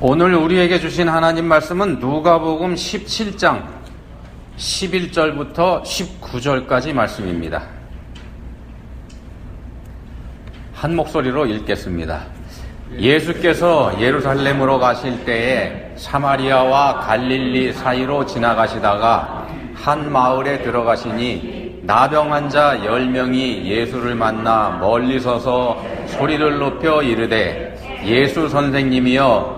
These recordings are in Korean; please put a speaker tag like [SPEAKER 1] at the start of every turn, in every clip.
[SPEAKER 1] 오늘 우리에게 주신 하나님 말씀은 누가복음 17장 11절부터 19절까지 말씀입니다. 한 목소리로 읽겠습니다. 예수께서 예루살렘으로 가실 때에 사마리아와 갈릴리 사이로 지나가시다가 한 마을에 들어가시니 나병 환자 열 명이 예수를 만나 멀리 서서 소리를 높여 이르되 예수 선생님이여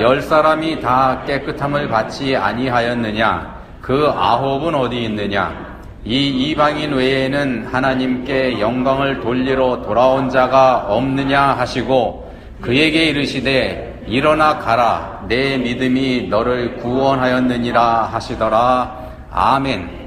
[SPEAKER 1] 열 사람이 다 깨끗함을 받지 아니하였느냐? 그 아홉은 어디 있느냐? 이 이방인 외에는 하나님께 영광을 돌리러 돌아온 자가 없느냐 하시고 그에게 이르시되 일어나 가라. 내 믿음이 너를 구원하였느니라 하시더라. 아멘.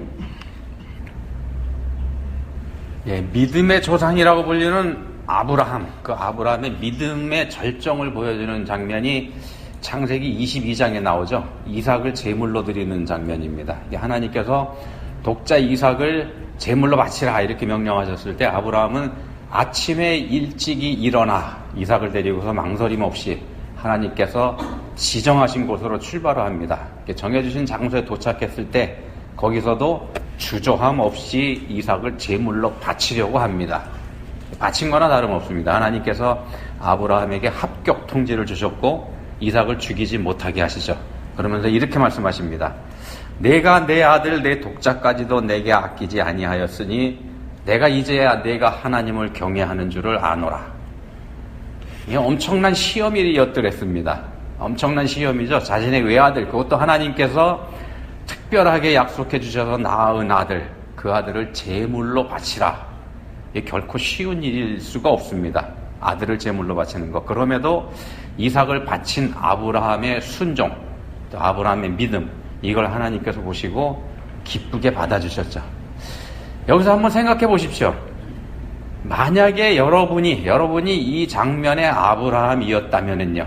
[SPEAKER 1] 예, 믿음의 조상이라고 불리는 아브라함, 그 아브라함의 믿음의 절정을 보여주는 장면이 창세기 22장에 나오죠. 이삭을 제물로 드리는 장면입니다. 하나님께서 독자 이삭을 제물로 바치라 이렇게 명령하셨을 때 아브라함은 아침에 일찍이 일어나 이삭을 데리고서 망설임 없이 하나님께서 지정하신 곳으로 출발을 합니다. 정해주신 장소에 도착했을 때 거기서도 주저함 없이 이삭을 제물로 바치려고 합니다. 바친 거나 다름없습니다. 하나님께서 아브라함에게 합격 통지를 주셨고 이삭을 죽이지 못하게 하시죠. 그러면서 이렇게 말씀하십니다. 내가 내 아들 내 독자까지도 내게 아끼지 아니하였으니 내가 이제야 내가 하나님을 경외하는 줄을 아노라. 이 엄청난 시험이 엿들었습니다. 엄청난 시험이죠. 자신의 외아들 그것도 하나님께서 특별하게 약속해 주셔서 낳은 아들 그 아들을 제물로 바치라. 이 결코 쉬운 일일 수가 없습니다. 아들을 제물로 바치는 것. 그럼에도 이삭을 바친 아브라함의 순종, 또 아브라함의 믿음, 이걸 하나님께서 보시고 기쁘게 받아주셨죠. 여기서 한번 생각해 보십시오. 만약에 여러분이, 여러분이 이 장면의 아브라함이었다면은요.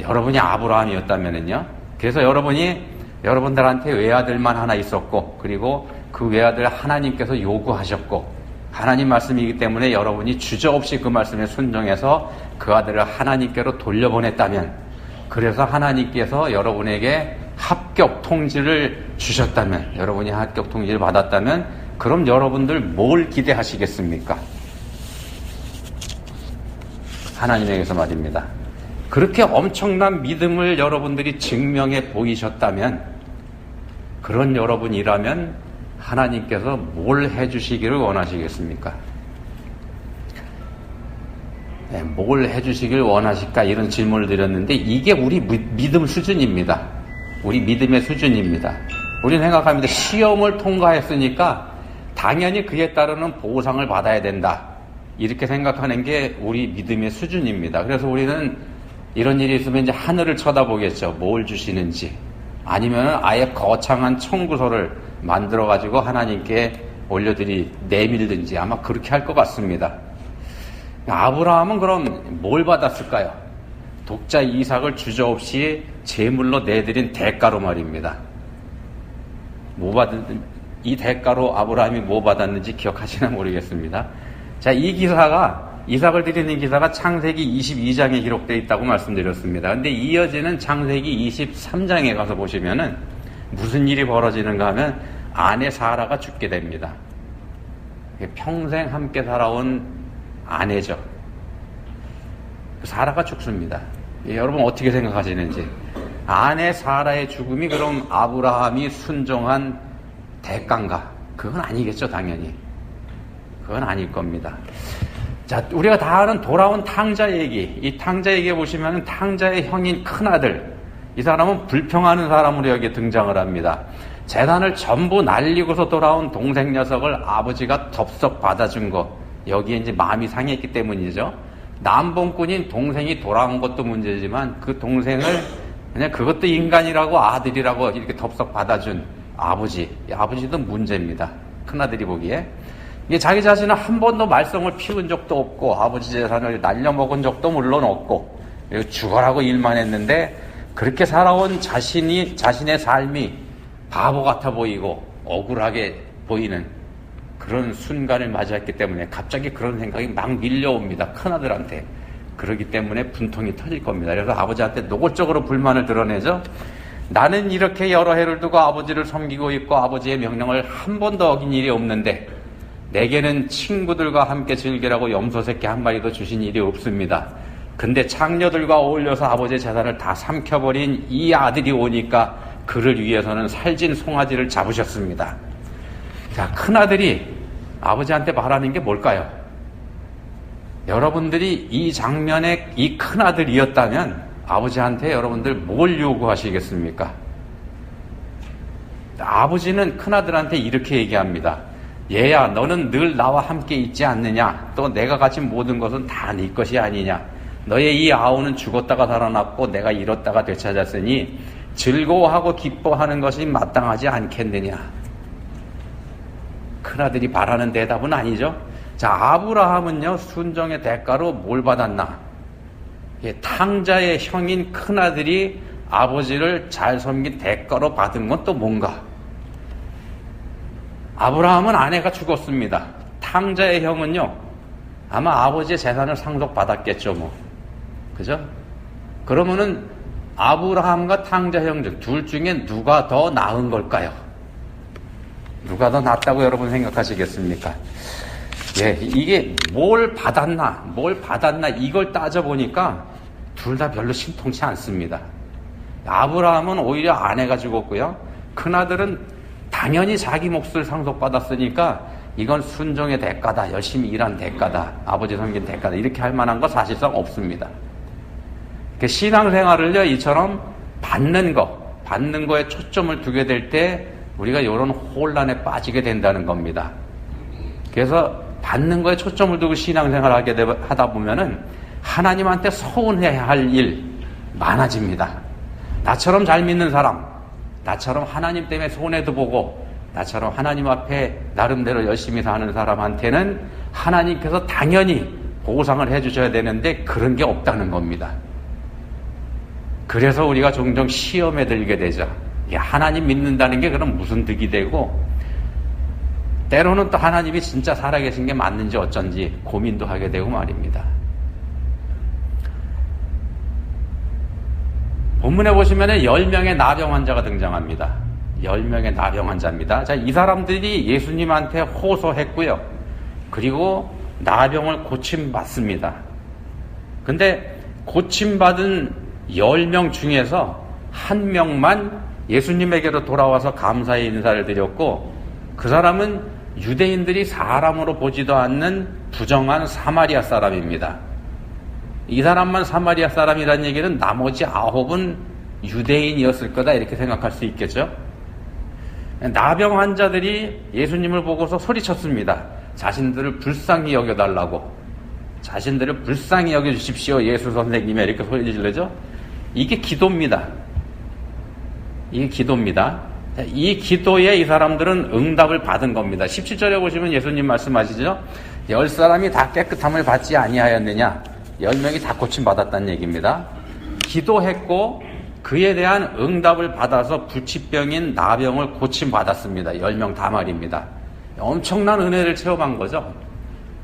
[SPEAKER 1] 여러분이 아브라함이었다면은요. 그래서 여러분이 여러분들한테 외아들만 하나 있었고, 그리고 그 외아들 하나님께서 요구하셨고, 하나님 말씀이기 때문에 여러분이 주저없이 그 말씀에 순종해서 그 아들을 하나님께로 돌려보냈다면, 그래서 하나님께서 여러분에게 합격 통지를 주셨다면, 여러분이 합격 통지를 받았다면, 그럼 여러분들 뭘 기대하시겠습니까? 하나님에게서 말입니다. 그렇게 엄청난 믿음을 여러분들이 증명해 보이셨다면, 그런 여러분이라면 하나님께서 뭘 해주시기를 원하시겠습니까? 네, 뭘 해주시길 원하실까? 이런 질문을 드렸는데, 이게 우리 믿음 수준입니다. 우리 믿음의 수준입니다. 우리는 생각합니다. 시험을 통과했으니까 당연히 그에 따르는 보상을 받아야 된다. 이렇게 생각하는 게 우리 믿음의 수준입니다. 그래서 우리는 이런 일이 있으면 이제 하늘을 쳐다보겠죠. 뭘 주시는지. 아니면 아예 거창한 청구서를 만들어 가지고 하나님께 올려드리 내밀든지 아마 그렇게 할 것 같습니다. 아브라함은 그럼 뭘 받았을까요? 독자 이삭을 주저없이 제물로 내드린 대가로 말입니다. 뭐 받은 이 대가로 아브라함이 뭐 받았는지 기억하시나 모르겠습니다. 자, 이 기사가 이삭을 드리는 기사가 창세기 22장에 기록되어 있다고 말씀드렸습니다. 근데 이어지는 창세기 23장에 가서 보시면은 무슨 일이 벌어지는가 하면 아내 사라가 죽게 됩니다. 평생 함께 살아온 아내죠. 사라가 죽습니다. 예, 여러분 어떻게 생각하시는지. 아내 사라의 죽음이 그럼 아브라함이 순종한 대가인가? 그건 아니겠죠, 당연히. 그건 아닐 겁니다. 자, 우리가 다 아는 돌아온 탕자 얘기. 이 탕자 얘기에 보시면 탕자의 형인 큰아들. 이 사람은 불평하는 사람으로 여기 등장을 합니다. 재산을 전부 날리고서 돌아온 동생 녀석을 아버지가 덥석 받아준 거. 여기에 이제 마음이 상했기 때문이죠. 남봉꾼인 동생이 돌아온 것도 문제지만 그 동생을 그냥 그것도 인간이라고 아들이라고 이렇게 덥석 받아준 아버지. 이 아버지도 문제입니다. 큰아들이 보기에. 이게 자기 자신은 한 번도 말썽을 피운 적도 없고 아버지 재산을 날려먹은 적도 물론 없고 죽어라고 일만 했는데 그렇게 살아온 자신이 자신의 삶이 바보 같아 보이고 억울하게 보이는 그런 순간을 맞이했기 때문에 갑자기 그런 생각이 막 밀려옵니다. 큰아들한테. 그러기 때문에 분통이 터질 겁니다. 그래서 아버지한테 노골적으로 불만을 드러내죠. 나는 이렇게 여러 해를 두고 아버지를 섬기고 있고 아버지의 명령을 한 번도 어긴 일이 없는데 내게는 친구들과 함께 즐기라고 염소 새끼 한 마리도 주신 일이 없습니다. 근데 창녀들과 어울려서 아버지의 재산을 다 삼켜버린 이 아들이 오니까 그를 위해서는 살진 송아지를 잡으셨습니다. 자, 큰아들이 아버지한테 말하는 게 뭘까요? 여러분들이 이 장면에 이 큰아들이었다면 아버지한테 여러분들 뭘 요구하시겠습니까? 아버지는 큰아들한테 이렇게 얘기합니다. 얘야, 너는 늘 나와 함께 있지 않느냐? 또 내가 가진 모든 것은 다 네 것이 아니냐? 너의 이 아우는 죽었다가 살아났고 내가 잃었다가 되찾았으니 즐거워하고 기뻐하는 것이 마땅하지 않겠느냐? 큰아들이 바라는 대답은 아니죠. 자, 아브라함은요, 순정의 대가로 뭘 받았나? 예, 탕자의 형인 큰아들이 아버지를 잘 섬긴 대가로 받은 건 또 뭔가? 아브라함은 아내가 죽었습니다. 탕자의 형은요, 아마 아버지의 재산을 상속받았겠죠, 뭐. 그죠? 그러면은 아브라함과 탕자 형들 둘 중에 누가 더 나은 걸까요? 누가 더 낫다고 여러분 생각하시겠습니까? 예, 이게 뭘 받았나, 뭘 받았나 이걸 따져보니까 둘 다 별로 심통치 않습니다. 아브라함은 오히려 아내가 죽었고요. 큰아들은 당연히 자기 몫을 상속받았으니까 이건 순종의 대가다, 열심히 일한 대가다, 아버지 섬긴 대가다, 이렇게 할 만한 거 사실상 없습니다. 신앙생활을요, 이처럼 받는 거, 받는 거에 초점을 두게 될 때 우리가 이런 혼란에 빠지게 된다는 겁니다. 그래서 받는 거에 초점을 두고 신앙생활을 하게 하다 보면은 하나님한테 서운해야 할 일 많아집니다. 나처럼 잘 믿는 사람, 나처럼 하나님 때문에 손해도 보고, 나처럼 하나님 앞에 나름대로 열심히 사는 사람한테는 하나님께서 당연히 보상을 해주셔야 되는데 그런 게 없다는 겁니다. 그래서 우리가 종종 시험에 들게 되죠. 하나님 믿는다는 게 그럼 무슨 득이 되고, 때로는 또 하나님이 진짜 살아계신 게 맞는지 어쩐지 고민도 하게 되고 말입니다. 본문에 보시면 10명의 나병 환자가 등장합니다. 10명의 나병 환자입니다. 자, 이 사람들이 예수님한테 호소했고요. 그리고 나병을 고침받습니다. 근데 고침받은 10명 중에서 한 명만 예수님에게로 돌아와서 감사의 인사를 드렸고 그 사람은 유대인들이 사람으로 보지도 않는 부정한 사마리아 사람입니다. 이 사람만 사마리아 사람이라는 얘기는 나머지 아홉은 유대인이었을 거다 이렇게 생각할 수 있겠죠. 나병 환자들이 예수님을 보고서 소리쳤습니다. 자신들을 불쌍히 여겨달라고. 자신들을 불쌍히 여겨주십시오. 예수 선생님이 이렇게 소리 질르죠. 이게 기도입니다. 이게 기도입니다. 이 기도에 이 사람들은 응답을 받은 겁니다. 17절에 보시면 예수님 말씀하시죠. 열 사람이 다 깨끗함을 받지 아니하였느냐? 열 명이 다 고침받았다는 얘기입니다. 기도했고 그에 대한 응답을 받아서 불치병인 나병을 고침받았습니다. 열 명 다 말입니다. 엄청난 은혜를 체험한 거죠.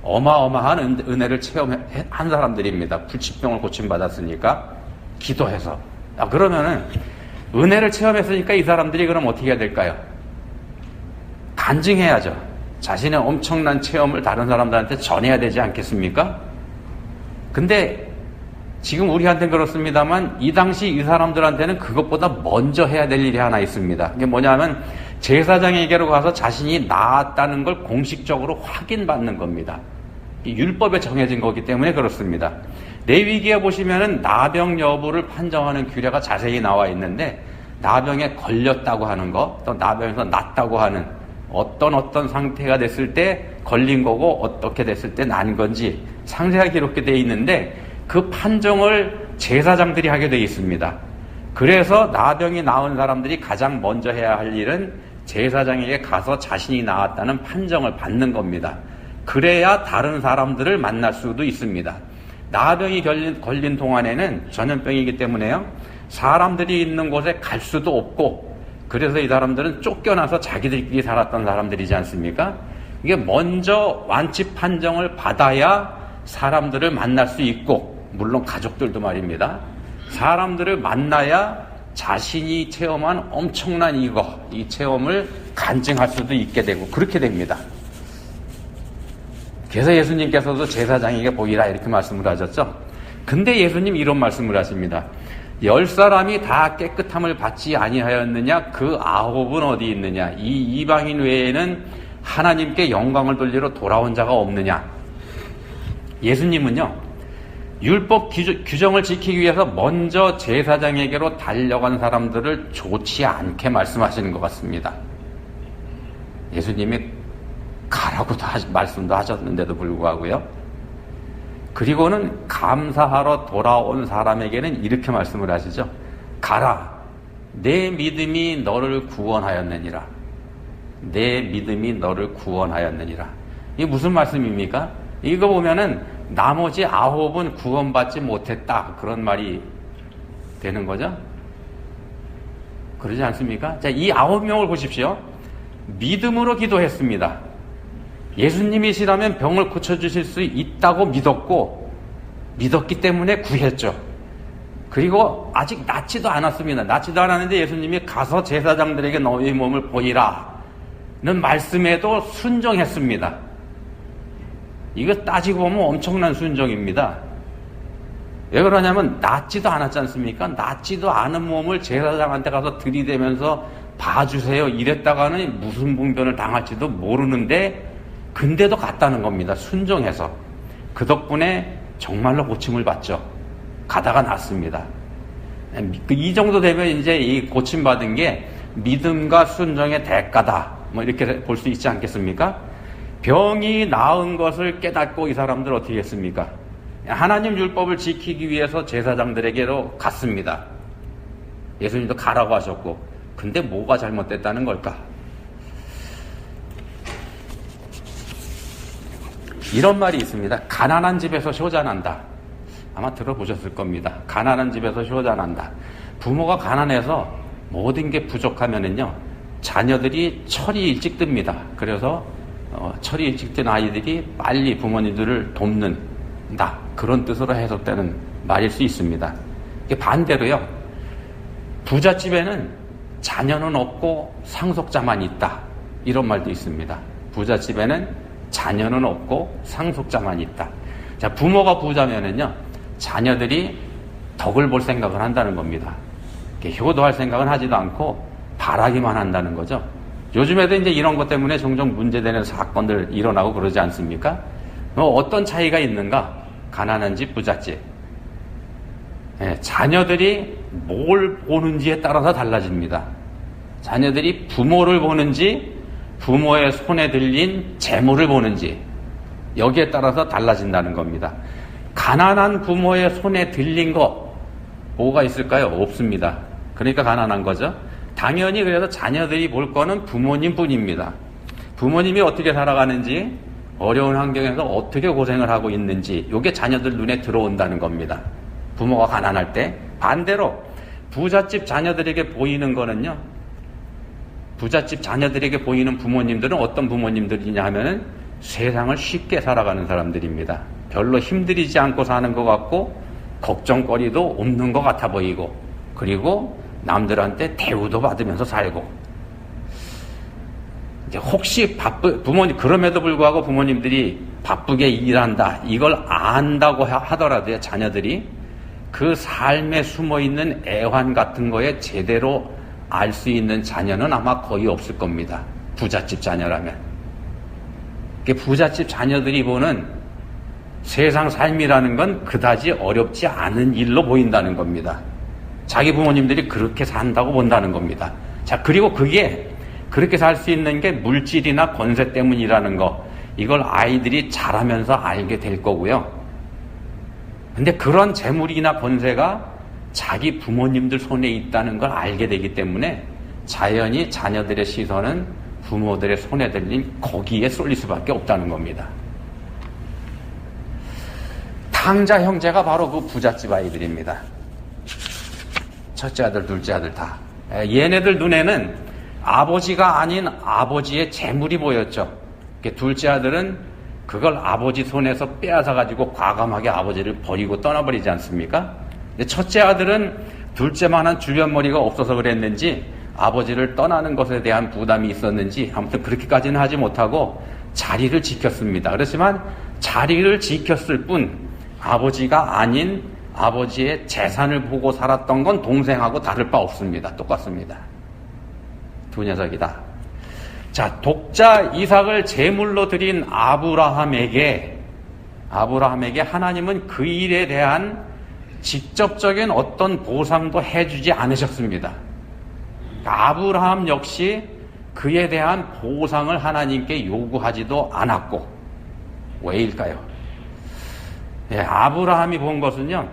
[SPEAKER 1] 어마어마한 은혜를 체험한 사람들입니다. 불치병을 고침받았으니까. 기도해서. 아, 그러면은 은혜를 체험했으니까 이 사람들이 그럼 어떻게 해야 될까요? 간증해야죠. 자신의 엄청난 체험을 다른 사람들한테 전해야 되지 않겠습니까? 근데 지금 우리한테는 그렇습니다만 이 당시 이 사람들한테는 그것보다 먼저 해야 될 일이 하나 있습니다. 이게 뭐냐면 제사장에게로 가서 자신이 나았다는 걸 공식적으로 확인받는 겁니다. 율법에 정해진 거기 때문에 그렇습니다. 레위기에 보시면은 나병 여부를 판정하는 규례가 자세히 나와 있는데 나병에 걸렸다고 하는 것, 또 나병에서 낫다고 하는 어떤 어떤 상태가 됐을 때 걸린 거고 어떻게 됐을 때 난 건지 상세하게 기록되어 있는데 그 판정을 제사장들이 하게 되어 있습니다. 그래서 나병이 나온 사람들이 가장 먼저 해야 할 일은 제사장에게 가서 자신이 나았다는 판정을 받는 겁니다. 그래야 다른 사람들을 만날 수도 있습니다. 나병이 걸린, 걸린 동안에는 전염병이기 때문에요. 사람들이 있는 곳에 갈 수도 없고 그래서 이 사람들은 쫓겨나서 자기들끼리 살았던 사람들이지 않습니까? 이게 먼저 완치 판정을 받아야 사람들을 만날 수 있고 물론 가족들도 말입니다. 사람들을 만나야 자신이 체험한 엄청난 이거, 이 체험을 간증할 수도 있게 되고 그렇게 됩니다. 그래서 예수님께서도 제사장에게 보이라 이렇게 말씀을 하셨죠. 근데 예수님 이런 말씀을 하십니다. 열 사람이 다 깨끗함을 받지 아니하였느냐? 그 아홉은 어디 있느냐? 이 이방인 외에는 하나님께 영광을 돌리러 돌아온 자가 없느냐? 예수님은요, 율법 규정을 지키기 위해서 먼저 제사장에게로 달려간 사람들을 좋지 않게 말씀하시는 것 같습니다. 예수님이 가라고도 하시, 말씀도 하셨는데도 불구하고요. 그리고는 감사하러 돌아온 사람에게는 이렇게 말씀을 하시죠. 가라. 내 믿음이 너를 구원하였느니라. 내 믿음이 너를 구원하였느니라. 이게 무슨 말씀입니까? 이거 보면은 나머지 아홉은 구원받지 못했다. 그런 말이 되는 거죠. 그러지 않습니까? 자, 이 아홉 명을 보십시오. 믿음으로 기도했습니다. 예수님이시라면 병을 고쳐주실 수 있다고 믿었고, 믿었기 때문에 구했죠. 그리고 아직 낫지도 않았습니다. 낫지도 않았는데 예수님이 가서 제사장들에게 너희 몸을 보이라. 는 말씀에도 순종했습니다. 이거 따지고 보면 엄청난 순종입니다. 왜 그러냐면 낫지도 않았지 않습니까? 낫지도 않은 몸을 제사장한테 가서 들이대면서 봐주세요. 이랬다가는 무슨 분변을 당할지도 모르는데 근데도 갔다는 겁니다. 순종해서. 그 덕분에 정말로 고침을 받죠. 가다가 낫습니다. 이 정도 되면 이제 이 고침받은 게 믿음과 순종의 대가다. 뭐 이렇게 볼 수 있지 않겠습니까? 병이 나은 것을 깨닫고 이 사람들 어떻게 했습니까? 하나님 율법을 지키기 위해서 제사장들에게로 갔습니다. 예수님도 가라고 하셨고, 근데 뭐가 잘못됐다는 걸까? 이런 말이 있습니다. 가난한 집에서 효자난다. 아마 들어보셨을 겁니다. 가난한 집에서 효자난다. 부모가 가난해서 모든 게 부족하면은요, 자녀들이 철이 일찍 듭니다. 그래서 어, 철이 일찍 든 아이들이 빨리 부모님들을 돕는다. 그런 뜻으로 해석되는 말일 수 있습니다. 반대로요, 부잣집에는 자녀는 없고 상속자만 있다. 이런 말도 있습니다. 부잣집에는 자녀는 없고 상속자만 있다. 자, 부모가 부자면은요, 자녀들이 덕을 볼 생각을 한다는 겁니다. 효도할 생각은 하지도 않고 바라기만 한다는 거죠. 요즘에도 이제 이런 것 때문에 종종 문제되는 사건들 일어나고 그러지 않습니까? 뭐 어떤 차이가 있는가? 가난한 집, 부잣집. 예, 자녀들이 뭘 보는지에 따라서 달라집니다. 자녀들이 부모를 보는지 부모의 손에 들린 재물을 보는지 여기에 따라서 달라진다는 겁니다. 가난한 부모의 손에 들린 거 뭐가 있을까요? 없습니다. 그러니까 가난한 거죠. 당연히 그래서 자녀들이 볼 거는 부모님 뿐입니다. 부모님이 어떻게 살아가는지 어려운 환경에서 어떻게 고생을 하고 있는지 이게 자녀들 눈에 들어온다는 겁니다. 부모가 가난할 때 반대로 부잣집 자녀들에게 보이는 거는요. 부잣집 자녀들에게 보이는 부모님들은 어떤 부모님들이냐 하면은 세상을 쉽게 살아가는 사람들입니다. 별로 힘들이지 않고 사는 것 같고 걱정거리도 없는 것 같아 보이고 그리고 남들한테 대우도 받으면서 살고 이제 혹시 바쁘 부모님 그럼에도 불구하고 부모님들이 바쁘게 일한다 이걸 안다고 하더라도요 자녀들이 그 삶에 숨어 있는 애환 같은 거에 제대로 알 수 있는 자녀는 아마 거의 없을 겁니다. 부잣집 자녀라면. 부잣집 자녀들이 보는 세상 삶이라는 건 그다지 어렵지 않은 일로 보인다는 겁니다. 자기 부모님들이 그렇게 산다고 본다는 겁니다. 자, 그리고 그게 그렇게 살 수 있는 게 물질이나 권세 때문이라는 거, 이걸 아이들이 자라면서 알게 될 거고요. 근데 그런 재물이나 권세가 자기 부모님들 손에 있다는 걸 알게 되기 때문에 자연히 자녀들의 시선은 부모들의 손에 들린 거기에 쏠릴 수밖에 없다는 겁니다. 탕자 형제가 바로 그 부잣집 아이들입니다. 첫째 아들, 둘째 아들 다. 얘네들 눈에는 아버지가 아닌 아버지의 재물이 보였죠. 둘째 아들은 그걸 아버지 손에서 빼앗아 가지고 과감하게 아버지를 버리고 떠나버리지 않습니까? 첫째 아들은 둘째만한 주변머리가 없어서 그랬는지 아버지를 떠나는 것에 대한 부담이 있었는지 아무튼 그렇게까지는 하지 못하고 자리를 지켰습니다. 그렇지만 자리를 지켰을 뿐 아버지가 아닌 아버지의 재산을 보고 살았던 건 동생하고 다를 바 없습니다. 똑같습니다. 두 녀석이다. 자, 독자 이삭을 제물로 드린 아브라함에게 아브라함에게 하나님은 그 일에 대한 직접적인 어떤 보상도 해주지 않으셨습니다. 아브라함 역시 그에 대한 보상을 하나님께 요구하지도 않았고 왜일까요? 예, 아브라함이 본 것은요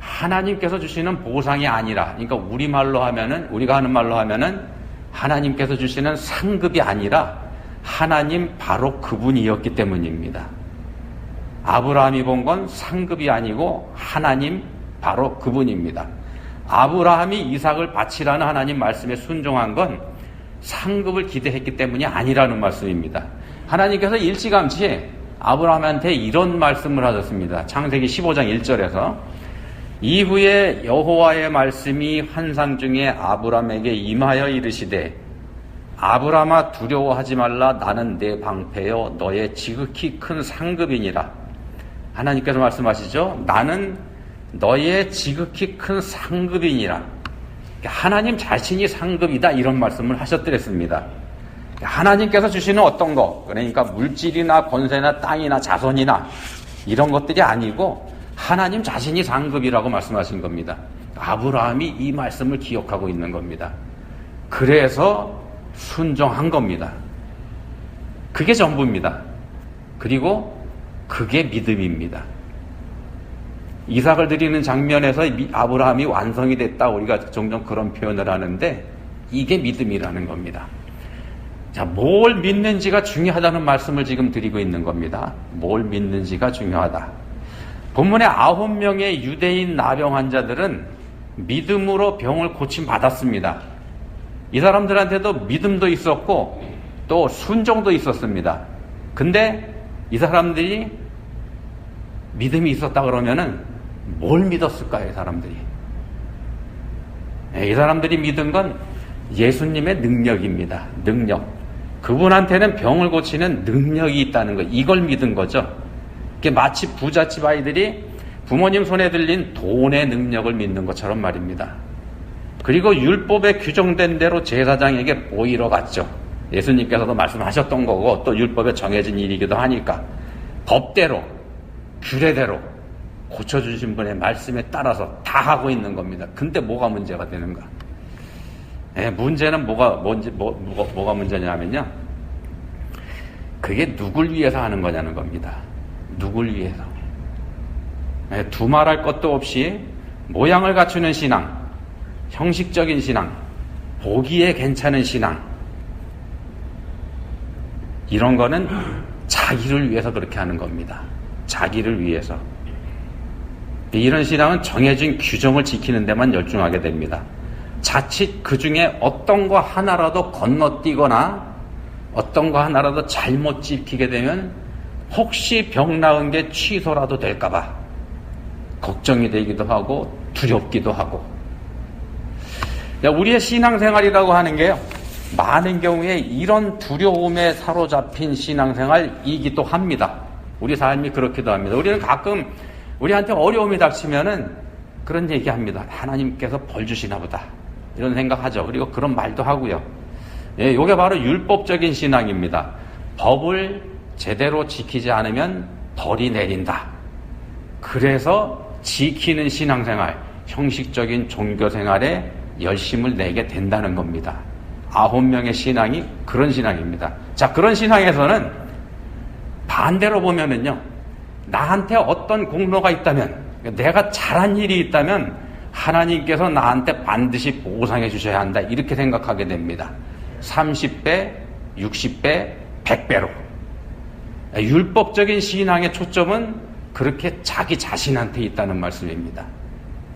[SPEAKER 1] 하나님께서 주시는 보상이 아니라 그러니까 우리 말로 하면은 우리가 하는 말로 하면은 하나님께서 주시는 상급이 아니라 하나님 바로 그분이었기 때문입니다. 아브라함이 본 건 상급이 아니고 하나님 바로 그분입니다. 아브라함이 이삭을 바치라는 하나님 말씀에 순종한 건 상급을 기대했기 때문이 아니라는 말씀입니다. 하나님께서 일찌감치 아브라함한테 이런 말씀을 하셨습니다. 창세기 15장 1절에서 이후에 여호와의 말씀이 환상 중에 아브라함에게 임하여 이르시되 아브라함아 두려워하지 말라 나는 내 방패여 너의 지극히 큰 상급이니라 하나님께서 말씀하시죠 나는 너의 지극히 큰 상급이니라. 하나님 자신이 상급이다 이런 말씀을 하셨더랬습니다. 하나님께서 주시는 어떤 거 그러니까 물질이나 권세나 땅이나 자손이나 이런 것들이 아니고 하나님 자신이 상급이라고 말씀하신 겁니다. 아브라함이 이 말씀을 기억하고 있는 겁니다. 그래서 순종한 겁니다. 그게 전부입니다. 그리고 그게 믿음입니다. 이삭을 드리는 장면에서 아브라함이 완성이 됐다 우리가 종종 그런 표현을 하는데 이게 믿음이라는 겁니다. 자, 뭘 믿는지가 중요하다는 말씀을 지금 드리고 있는 겁니다. 뭘 믿는지가 중요하다. 본문의 아홉 명의 유대인 나병 환자들은 믿음으로 병을 고침 받았습니다. 이 사람들한테도 믿음도 있었고 또 순종도 있었습니다. 근데 이 사람들이 믿음이 있었다 그러면은 뭘 믿었을까요, 이 사람들이? 예, 이 사람들이 믿은 건 예수님의 능력입니다. 능력. 그분한테는 병을 고치는 능력이 있다는 거. 이걸 믿은 거죠. 마치 부잣집 아이들이 부모님 손에 들린 돈의 능력을 믿는 것처럼 말입니다. 그리고 율법에 규정된 대로 제사장에게 보이러 갔죠. 예수님께서도 말씀하셨던 거고 또 율법에 정해진 일이기도 하니까 법대로 규례대로 고쳐주신 분의 말씀에 따라서 다 하고 있는 겁니다. 근데 뭐가 문제가 되는가? 예, 문제는 뭐가, 뭔지, 뭐, 뭐가, 뭐가 문제냐면요. 그게 누굴 위해서 하는 거냐는 겁니다. 누굴 위해서. 예, 두말할 것도 없이 모양을 갖추는 신앙, 형식적인 신앙, 보기에 괜찮은 신앙, 이런 거는 자기를 위해서 그렇게 하는 겁니다. 자기를 위해서. 이런 신앙은 정해진 규정을 지키는 데만 열중하게 됩니다. 자칫 그 중에 어떤 거 하나라도 건너뛰거나 어떤 거 하나라도 잘못 지키게 되면 혹시 병 나은 게 취소라도 될까봐 걱정이 되기도 하고 두렵기도 하고 우리의 신앙생활이라고 하는 게요 많은 경우에 이런 두려움에 사로잡힌 신앙생활이기도 합니다. 우리 삶이 그렇기도 합니다. 우리는 가끔 우리한테 어려움이 닥치면은 그런 얘기 합니다. 하나님께서 벌 주시나 보다. 이런 생각하죠. 그리고 그런 말도 하고요. 예, 요게 바로 율법적인 신앙입니다. 법을 제대로 지키지 않으면 벌이 내린다. 그래서 지키는 신앙생활, 형식적인 종교생활에 열심을 내게 된다는 겁니다. 아홉 명의 신앙이 그런 신앙입니다. 자, 그런 신앙에서는 반대로 보면은요, 나한테 어떤 공로가 있다면, 내가 잘한 일이 있다면, 하나님께서 나한테 반드시 보상해 주셔야 한다. 이렇게 생각하게 됩니다. 30배, 60배, 100배로. 율법적인 신앙의 초점은 그렇게 자기 자신한테 있다는 말씀입니다.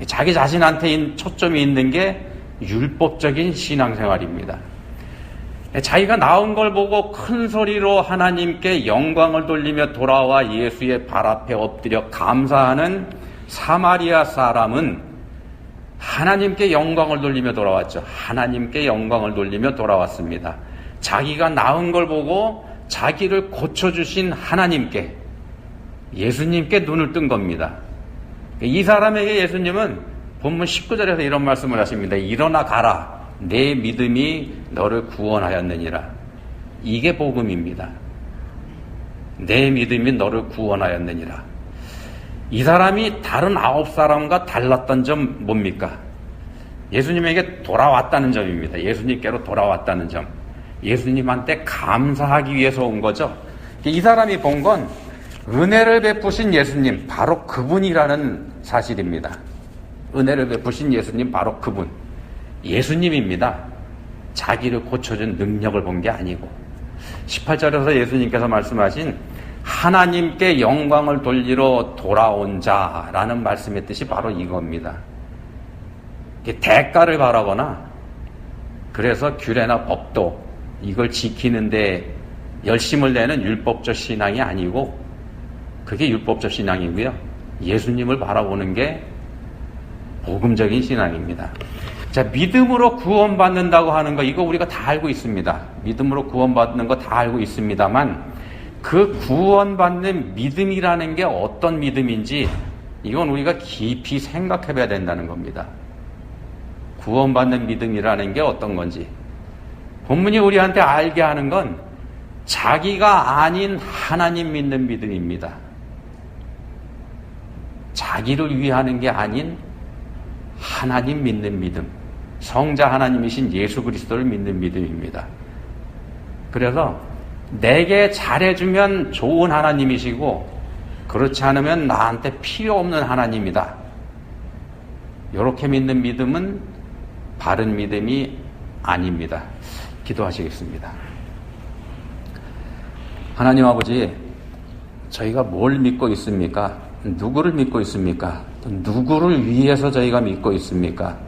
[SPEAKER 1] 자기 자신한테 초점이 있는 게 율법적인 신앙생활입니다. 자기가 나온 걸 보고 큰 소리로 하나님께 영광을 돌리며 돌아와 예수의 발 앞에 엎드려 감사하는 사마리아 사람은 하나님께 영광을 돌리며 돌아왔죠. 하나님께 영광을 돌리며 돌아왔습니다. 자기가 나은 걸 보고 자기를 고쳐주신 하나님께 예수님께 눈을 뜬 겁니다. 이 사람에게 예수님은 본문 19절에서 이런 말씀을 하십니다. 일어나 가라. 내 믿음이 너를 구원하였느니라. 이게 복음입니다. 내 믿음이 너를 구원하였느니라. 이 사람이 다른 아홉 사람과 달랐던 점 뭡니까? 예수님에게 돌아왔다는 점입니다. 예수님께로 돌아왔다는 점. 예수님한테 감사하기 위해서 온 거죠. 이 사람이 본 건 은혜를 베푸신 예수님, 바로 그분이라는 사실입니다. 은혜를 베푸신 예수님, 바로 그분. 예수님입니다. 자기를 고쳐준 능력을 본 게 아니고. 18절에서 예수님께서 말씀하신 하나님께 영광을 돌리러 돌아온 자라는 말씀의 뜻이 바로 이겁니다. 대가를 바라거나 그래서 규례나 법도 이걸 지키는데 열심을 내는 율법적 신앙이 아니고 그게 율법적 신앙이고요. 예수님을 바라보는 게 복음적인 신앙입니다. 자, 믿음으로 구원받는다고 하는 거, 이거 우리가 다 알고 있습니다. 믿음으로 구원받는 거 다 알고 있습니다만, 그 구원받는 믿음이라는 게 어떤 믿음인지, 이건 우리가 깊이 생각해 봐야 된다는 겁니다. 구원받는 믿음이라는 게 어떤 건지. 본문이 우리한테 알게 하는 건 자기가 아닌 하나님 믿는 믿음입니다. 자기를 위하는 게 아닌 하나님 믿는 믿음. 성자 하나님이신 예수 그리스도를 믿는 믿음입니다. 그래서 내게 잘해주면 좋은 하나님이시고 그렇지 않으면 나한테 필요 없는 하나님이다. 이렇게 믿는 믿음은 바른 믿음이 아닙니다. 기도하시겠습니다. 하나님 아버지, 저희가 뭘 믿고 있습니까? 누구를 믿고 있습니까? 누구를 위해서 저희가 믿고 있습니까?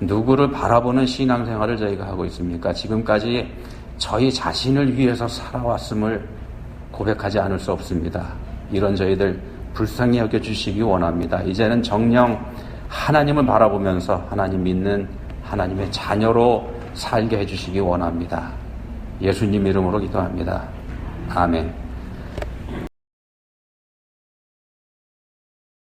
[SPEAKER 1] 누구를 바라보는 신앙생활을 저희가 하고 있습니까? 지금까지 저희 자신을 위해서 살아왔음을 고백하지 않을 수 없습니다. 이런 저희들 불쌍히 여겨주시기 원합니다. 이제는 정령 하나님을 바라보면서 하나님 믿는 하나님의 자녀로 살게 해주시기 원합니다. 예수님 이름으로 기도합니다. 아멘.